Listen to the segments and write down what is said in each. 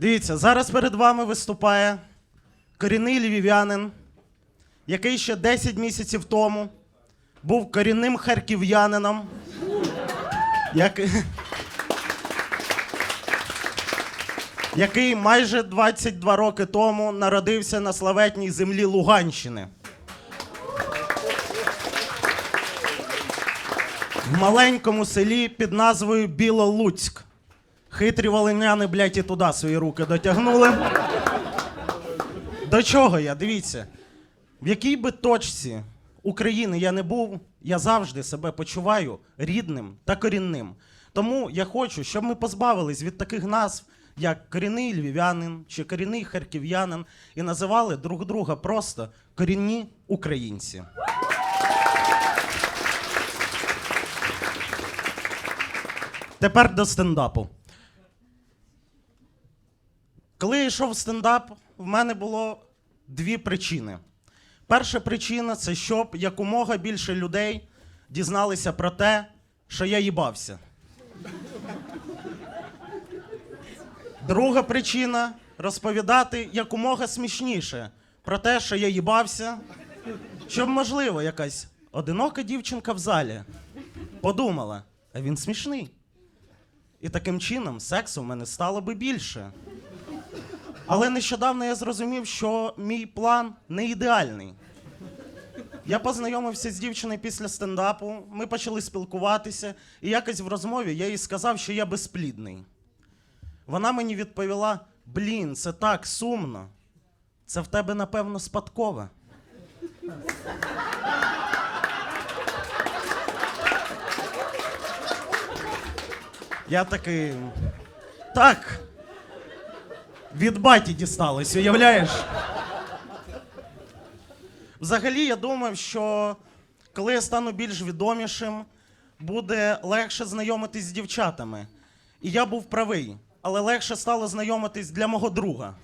Дивіться, зараз перед вами виступає корінний львів'янин, який ще 10 місяців тому був корінним харків'янином. Як... який майже 22 роки тому народився на славетній землі Луганщини. В маленькому селі під назвою Білолуцьк. Хитрі волиняни, блядь, і туди свої руки дотягнули. До чого я? Дивіться. В якій би точці України я не був, я завжди себе почуваю рідним та корінним. Тому я хочу, щоб ми позбавились від таких назв, як корінний львів'янин чи корінний харків'янин, і називали друг друга просто корінні українці. Тепер до стендапу. Коли я йшов в стендап, в мене було дві причини. Перша причина це щоб якомога більше людей дізналися про те, що я їбався. Друга причина розповідати якомога смішніше про те, що я їбався, щоб, можливо, якась одинока дівчинка в залі подумала, а він смішний. І таким чином сексу в мене стало би більше. Але нещодавно я зрозумів, що мій план не ідеальний. Я познайомився з дівчиною після стендапу, ми почали спілкуватися, і якось в розмові я їй сказав, що я безплідний. Вона мені відповіла: блін, це так сумно. Це в тебе, напевно, спадкове. Я такий. Так. Від баті дісталось, уявляєш? Взагалі, я думав, що коли я стану більш відомішим, буде легше знайомитись з дівчатами. І я був правий, але легше стало знайомитись для мого друга.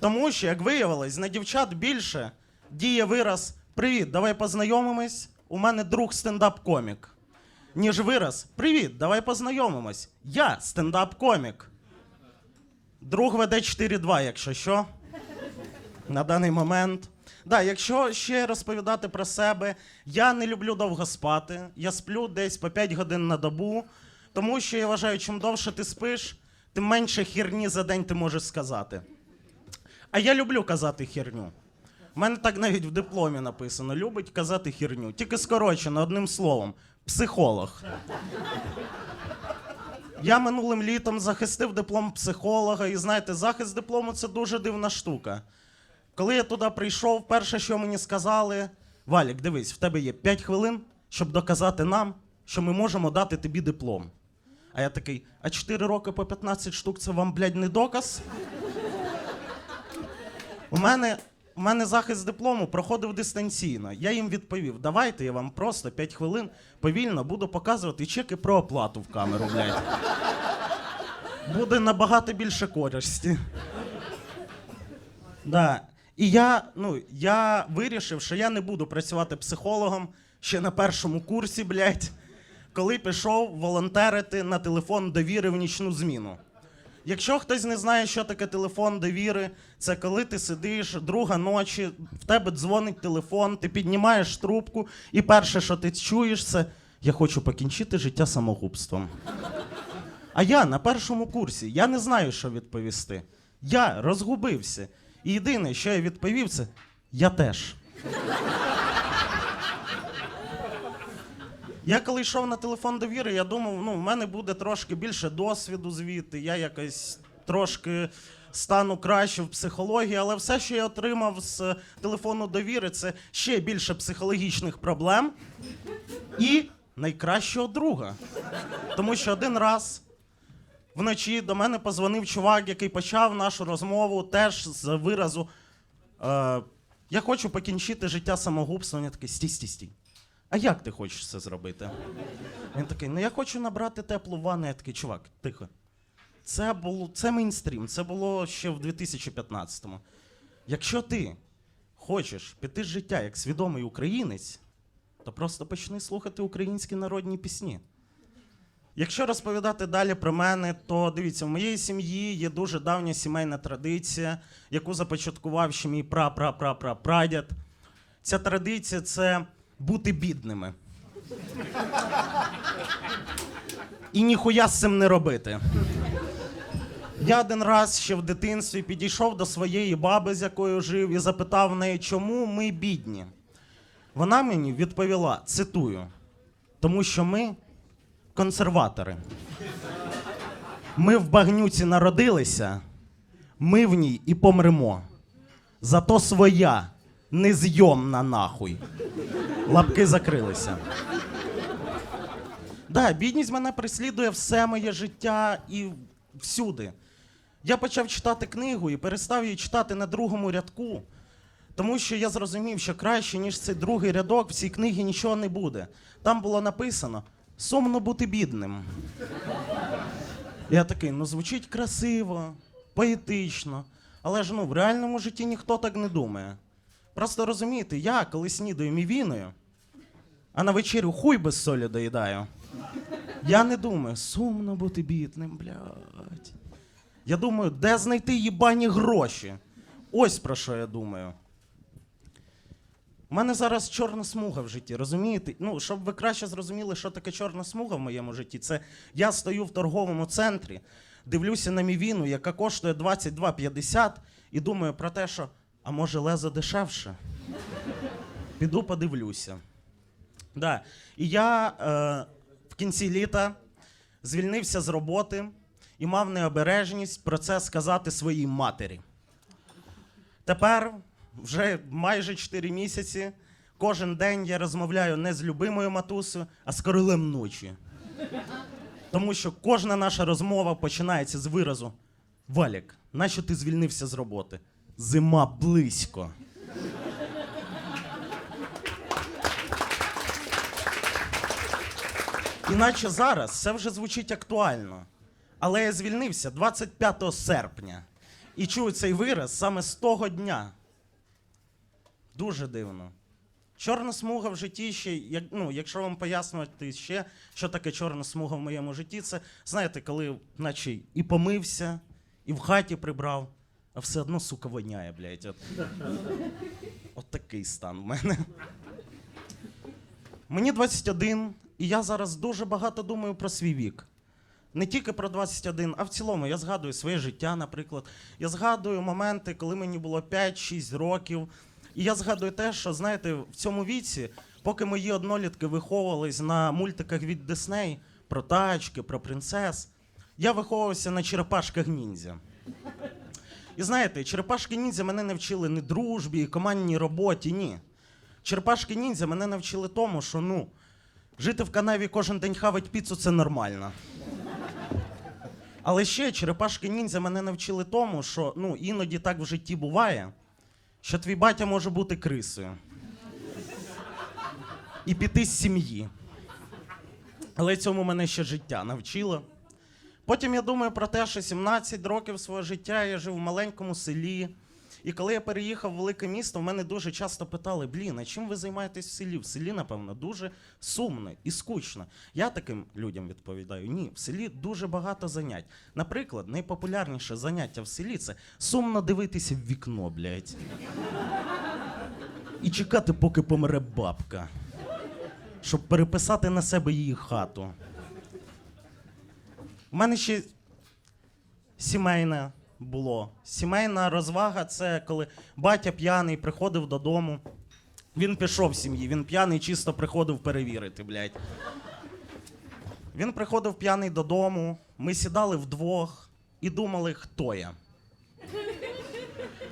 Тому що, як виявилось, на дівчат більше діє вираз Привіт, давай познайомимось. У мене друг стендап-комік. Ніж вираз Привіт, давай познайомимось. Я стендап-комік. Друг веде 4-2, якщо що. На даний момент. Да, якщо ще розповідати про себе, я не люблю довго спати. Я сплю десь по 5 годин на добу, тому що я вважаю, чим довше ти спиш, тим менше херні за день ти можеш сказати. А я люблю казати херню. У мене так навіть в дипломі написано: любить казати херню. Тільки скорочено одним словом психолог. Я минулим літом захистив диплом психолога, і знаєте, захист диплому це дуже дивна штука. Коли я туди прийшов, перше, що мені сказали: Валік, дивись, в тебе є 5 хвилин, щоб доказати нам, що ми можемо дати тобі диплом. А я такий, а 4 роки по 15 штук це вам, блядь, не доказ? У мене, у мене захист диплому проходив дистанційно. Я їм відповів: давайте я вам просто 5 хвилин повільно буду показувати чеки про оплату в камеру, блядь. Буде набагато більше користі. Да. І я, ну, я вирішив, що я не буду працювати психологом ще на першому курсі, блядь, коли пішов волонтерити на телефон довіри в нічну зміну. Якщо хтось не знає, що таке телефон довіри, це коли ти сидиш друга ночі, в тебе дзвонить телефон, ти піднімаєш трубку, і перше, що ти чуєш, це я хочу покінчити життя самогубством. А я на першому курсі, я не знаю, що відповісти. Я розгубився. І єдине, що я відповів, це я теж. Я коли йшов на телефон довіри, я думав, ну, в мене буде трошки більше досвіду звідти, я якось трошки стану краще в психології, але все, що я отримав з телефону довіри, це ще більше психологічних проблем і найкращого друга. Тому що один раз вночі до мене позвонив чувак, який почав нашу розмову теж з виразу. Е, я хочу покінчити життя самогубством. Я такий стій, стій, стій. А як ти хочеш це зробити? Він такий, ну я хочу набрати теплу ванну. Я такий, чувак, тихо. Це було це мейнстрім, це було ще в 2015-му. Якщо ти хочеш піти з життя як свідомий українець, то просто почни слухати українські народні пісні. Якщо розповідати далі про мене, то дивіться, в моєї сім'ї є дуже давня сімейна традиція, яку започаткував ще мій пра-пра-пра-пра-прадід. Ця традиція це бути бідними. І ніхуя з цим не робити. Я один раз ще в дитинстві підійшов до своєї баби, з якою жив, і запитав в неї, чому ми бідні. Вона мені відповіла: цитую, тому що ми консерватори. Ми в багнюці народилися, ми в ній і помремо. Зато своя незйомна нахуй. Лапки закрилися. Да, бідність мене преслідує все моє життя і всюди. Я почав читати книгу і перестав її читати на другому рядку, тому що я зрозумів, що краще, ніж цей другий рядок, в цій книгі нічого не буде. Там було написано сумно бути бідним. Я такий, ну звучить красиво, поетично, але ж ну в реальному житті ніхто так не думає. Просто розумієте, я коли снідаю мівіною, а на вечерю хуй без солі доїдаю. Я не думаю, сумно бути бідним, блядь. Я думаю, де знайти їбані гроші? Ось про що я думаю. У мене зараз чорна смуга в житті, розумієте? Ну, щоб ви краще зрозуміли, що таке чорна смуга в моєму житті, це я стою в торговому центрі, дивлюся на мівіну, яка коштує 22,50, і думаю про те, що а може лезо дешевше? Піду подивлюся. Да. І я е, в кінці літа звільнився з роботи і мав необережність про це сказати своїй матері. Тепер, вже майже 4 місяці, кожен день я розмовляю не з любимою матусею, а з королем ночі. Тому що кожна наша розмова починається з виразу: Валік, нащо ти звільнився з роботи? Зима близько. Іначе зараз це вже звучить актуально. Але я звільнився 25 серпня і чую цей вираз саме з того дня. Дуже дивно. Чорна смуга в житті ще, як, ну, якщо вам пояснювати ще, що таке чорна смуга в моєму житті, це, знаєте, коли наче і помився, і в хаті прибрав, а все одно, сука, воняє, блядь. От, от такий стан в мене. Мені 21, і я зараз дуже багато думаю про свій вік. Не тільки про 21, а в цілому я згадую своє життя, наприклад. Я згадую моменти, коли мені було 5-6 років. І я згадую те, що знаєте, в цьому віці, поки мої однолітки виховувались на мультиках від Дисней про тачки, про принцес, я виховувався на черепашках ніндзя. І знаєте, черепашки ніндзя мене не вчили ні дружбі, командній роботі, ні. Черепашки ніндзя мене навчили тому, що ну, жити в канаві кожен день хавать піцу це нормально. Але ще черепашки ніндзя мене навчили тому, що ну, іноді так в житті буває, що твій батя може бути крисою. І піти з сім'ї. Але цьому мене ще життя навчило. Потім я думаю про те, що 17 років свого життя я жив в маленькому селі. І коли я переїхав в велике місто, в мене дуже часто питали: блін, а чим ви займаєтесь в селі? В селі, напевно, дуже сумно і скучно. Я таким людям відповідаю: ні, в селі дуже багато занять. Наприклад, найпопулярніше заняття в селі це сумно дивитися в вікно, блядь. І чекати, поки помре бабка, щоб переписати на себе її хату. У мене ще сімейне було. Сімейна розвага це коли батя п'яний приходив додому. Він пішов з сім'ї, він п'яний чисто приходив перевірити, блядь. Він приходив п'яний додому, ми сідали вдвох і думали, хто я.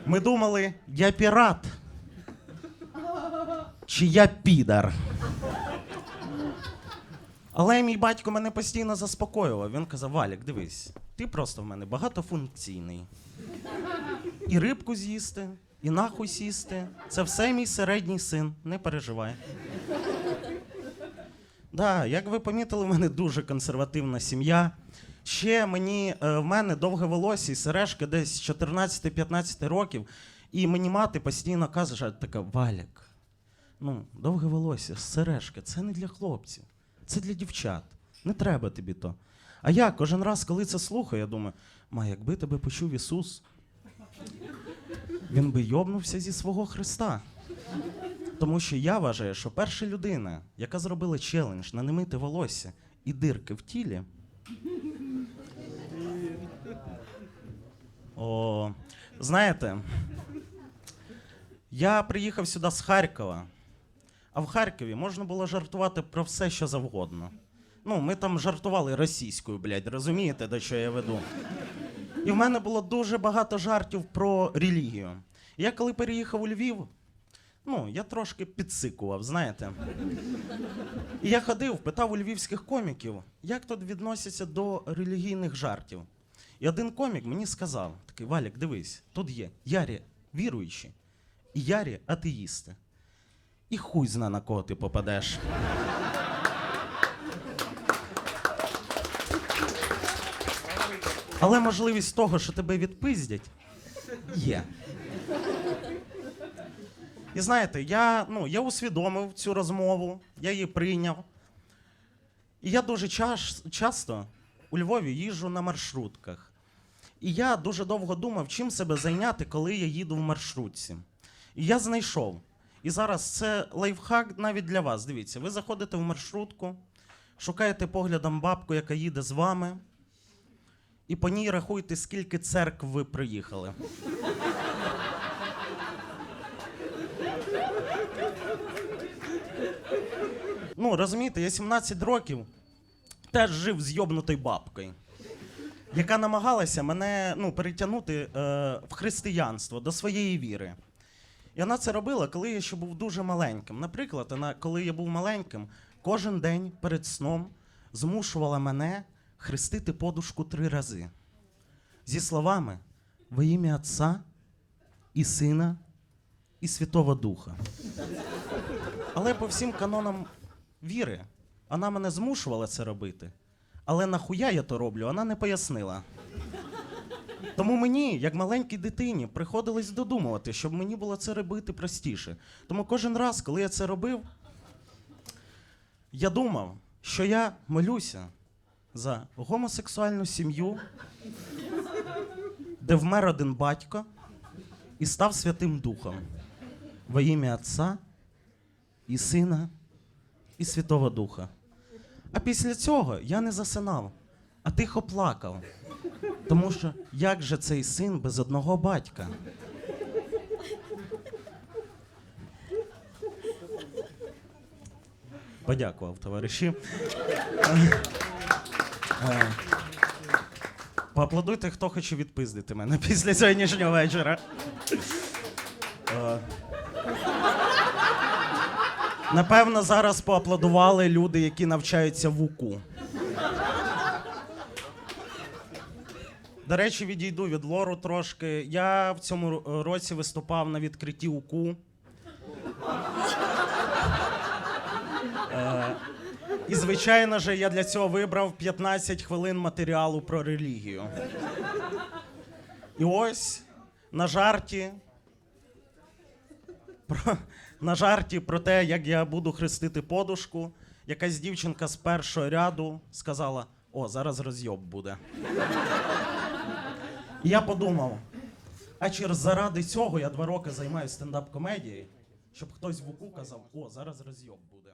Ми думали, я пірат. Чи я підар. Але мій батько мене постійно заспокоював. Він казав: Валік, дивись, ти просто в мене багатофункційний. І рибку з'їсти, і нахуй сісти. Це все мій середній син, не переживай. Да, як ви помітили, в мене дуже консервативна сім'я. Ще мені е, в мене довге волосся і сережки десь з 14-15 років. І мені мати постійно каже, така Валік, ну, довге волосся, сережки, це не для хлопців, це для дівчат. Не треба тобі то. А я кожен раз, коли це слухаю, я думаю, ма, якби тебе почув Ісус, він би йобнувся зі свого Христа. Тому що я вважаю, що перша людина, яка зробила челендж на немите волосся і дирки в тілі. О, знаєте, я приїхав сюди з Харкова, а в Харкові можна було жартувати про все, що завгодно. Ну, ми там жартували російською, блядь, розумієте, до що я веду? І в мене було дуже багато жартів про релігію. Я коли переїхав у Львів, ну, я трошки підсикував, знаєте. І я ходив, питав у львівських коміків, як тут відносяться до релігійних жартів. І один комік мені сказав: такий Валік, дивись, тут є Ярі віруючі і Ярі атеїсти. І хуй зна на кого ти попадеш. Але можливість того, що тебе відпиздять, є. І знаєте, я, ну, я усвідомив цю розмову, я її прийняв. І я дуже чаш, часто у Львові їжджу на маршрутках. І я дуже довго думав, чим себе зайняти, коли я їду в маршрутці. І я знайшов. І зараз це лайфхак навіть для вас. Дивіться, ви заходите в маршрутку, шукаєте поглядом бабку, яка їде з вами, і по ній рахуєте, скільки церкв ви приїхали. Ну, розумієте, я 17 років теж жив з йобнутою бабкою, яка намагалася мене ну, перетягнути е, в християнство до своєї віри. І вона це робила, коли я ще був дуже маленьким. Наприклад, вона, коли я був маленьким, кожен день перед сном змушувала мене хрестити подушку три рази. Зі словами во ім'я Отця і Сина і Святого Духа. Але по всім канонам віри, вона мене змушувала це робити. Але нахуя я то роблю, вона не пояснила. Тому мені, як маленькій дитині, приходилось додумувати, щоб мені було це робити простіше. Тому кожен раз, коли я це робив, я думав, що я молюся за гомосексуальну сім'ю, де вмер один батько і став Святим Духом во ім'я Отця і Сина і Святого Духа. А після цього я не засинав, а тихо плакав. Тому що як же цей син без одного батька? Подякував, товариші. Е, Поаплодуйте, хто хоче відпиздити мене після сьогоднішнього вечора. Е, Напевно, зараз поаплодували люди, які навчаються в УКУ. До речі, відійду від лору трошки. Я в цьому році виступав на відкритті УКУ. Е, І, звичайно ж, я для цього вибрав 15 хвилин матеріалу про релігію. І ось на жарті. Про, на жарті про те, як я буду хрестити подушку, якась дівчинка з першого ряду сказала: о, зараз розйоб буде. І я подумав, а чи заради цього я два роки займаюся стендап-комедією, щоб хтось в УКУ казав, о, зараз розйоб буде.